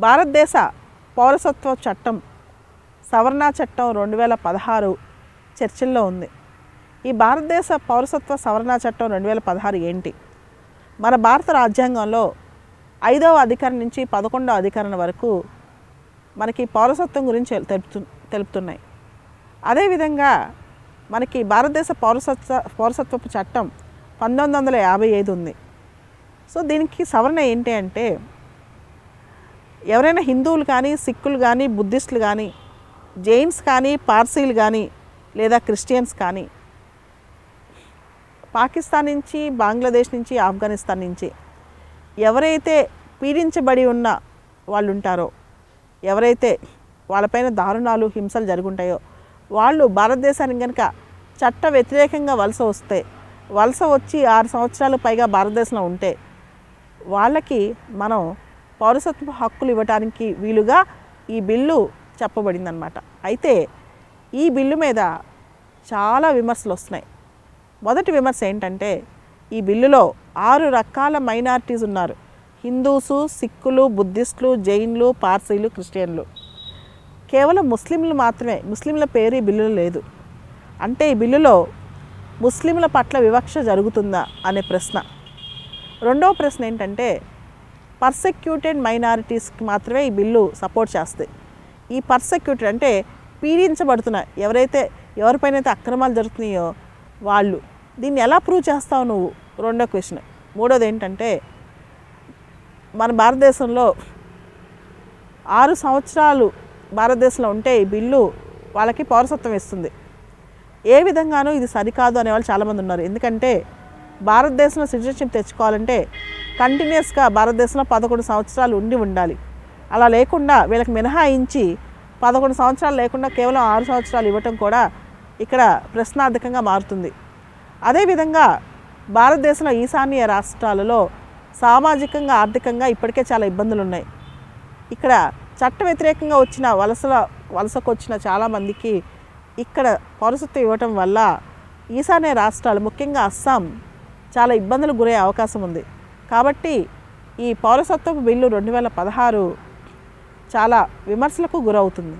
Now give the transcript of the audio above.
భారతదేశ పౌరసత్వ చట్టం సవరణ చట్టం రెండు వేల పదహారు చర్చల్లో ఉంది. ఈ భారతదేశ పౌరసత్వ సవరణ చట్టం రెండు వేల పదహారు ఏంటి? మన భారత రాజ్యాంగంలో ఐదవ అధికరణ నుంచి పదకొండవ అధికరణ వరకు మనకి పౌరసత్వం గురించి తెలుపుతు తెలుపుతున్నాయి. అదేవిధంగా మనకి భారతదేశ పౌరసత్వ పౌరసత్వపు చట్టం పంతొమ్మిది వందల యాభై ఐదు ఉంది. సో దీనికి సవరణ ఏంటి అంటే ఎవరైనా హిందువులు కానీ సిక్కులు కానీ బుద్ధిస్టులు కానీ జైన్స్ కానీ పార్సీలు కానీ లేదా క్రిస్టియన్స్ కానీ పాకిస్తాన్ నుంచి బంగ్లాదేశ్ నుంచి ఆఫ్ఘనిస్తాన్ నుంచి ఎవరైతే పీడించబడి ఉన్న వాళ్ళు ఉంటారో ఎవరైతే వాళ్ళపైన దారుణాలు హింసలు జరుగుంటాయో వాళ్ళు భారతదేశానికి కనుక చట్ట వ్యతిరేకంగా వలస వస్తే వలస వచ్చి ఆరు సంవత్సరాలు పైగా భారతదేశంలో ఉంటే వాళ్ళకి మనం పౌరసత్వ హక్కులు ఇవ్వడానికి వీలుగా ఈ బిల్లు చెప్పబడిందనమాట అయితే ఈ బిల్లు మీద చాలా విమర్శలు వస్తున్నాయి. మొదటి విమర్శ ఏంటంటే ఈ బిల్లులో ఆరు రకాల మైనారిటీస్ ఉన్నారు. హిందూసు సిక్కులు బుద్ధిస్టులు జైన్లు పార్సీలు క్రిస్టియన్లు. కేవలం ముస్లింలు మాత్రమే ముస్లింల పేరు ఈ బిల్లులో లేదు. అంటే ఈ బిల్లులో ముస్లింల పట్ల వివక్ష జరుగుతుందా అనే ప్రశ్న. రెండవ ప్రశ్న ఏంటంటే పర్సెక్యూటెడ్ మైనారిటీస్కి మాత్రమే ఈ బిల్లు సపోర్ట్ చేస్తుంది ఈ పర్సెక్యూటెడ్ అంటే పీడించబడుతున్న ఎవరైతే ఎవరిపైనైతే అక్రమాలు జరుగుతున్నాయో వాళ్ళు. దీన్ని ఎలా ప్రూవ్ చేస్తావు నువ్వు? రెండో క్వశ్చన్ మూడోది ఏంటంటే మన భారతదేశంలో ఆరు సంవత్సరాలు భారతదేశంలో ఉంటే ఈ బిల్లు వాళ్ళకి పౌరసత్వం ఇస్తుంది. ఏ విధంగానూ ఇది సరికాదు అనే వాళ్ళు చాలామంది ఉన్నారు. ఎందుకంటే భారతదేశంలో సిటిజన్షిప్ తెచ్చుకోవాలంటే కంటిన్యూస్గా భారతదేశంలో పదకొండు సంవత్సరాలు ఉండి ఉండాలి. అలా లేకుండా వీళ్ళకి మినహాయించి పదకొండు సంవత్సరాలు లేకుండా కేవలం ఆరు సంవత్సరాలు ఇవ్వటం కూడా ఇక్కడ ప్రశ్నార్థకంగా మారుతుంది. అదేవిధంగా భారతదేశంలో ఈశాన్య రాష్ట్రాలలో సామాజికంగా ఆర్థికంగా ఇప్పటికే చాలా ఇబ్బందులు ఉన్నాయి ఇక్కడ చట్ట వ్యతిరేకంగా వచ్చిన వలసల వలసకు వచ్చిన చాలామందికి ఇక్కడ పౌరసత్వం ఇవ్వటం వల్ల ఈశాన్య రాష్ట్రాలు ముఖ్యంగా అస్సాం చాలా ఇబ్బందులు గురయ్యే అవకాశం ఉంది. కాబట్టి ఈ పౌరసత్వపు బిల్లు రెండు వేల పదహారు చాలా విమర్శలకు గురవుతుంది.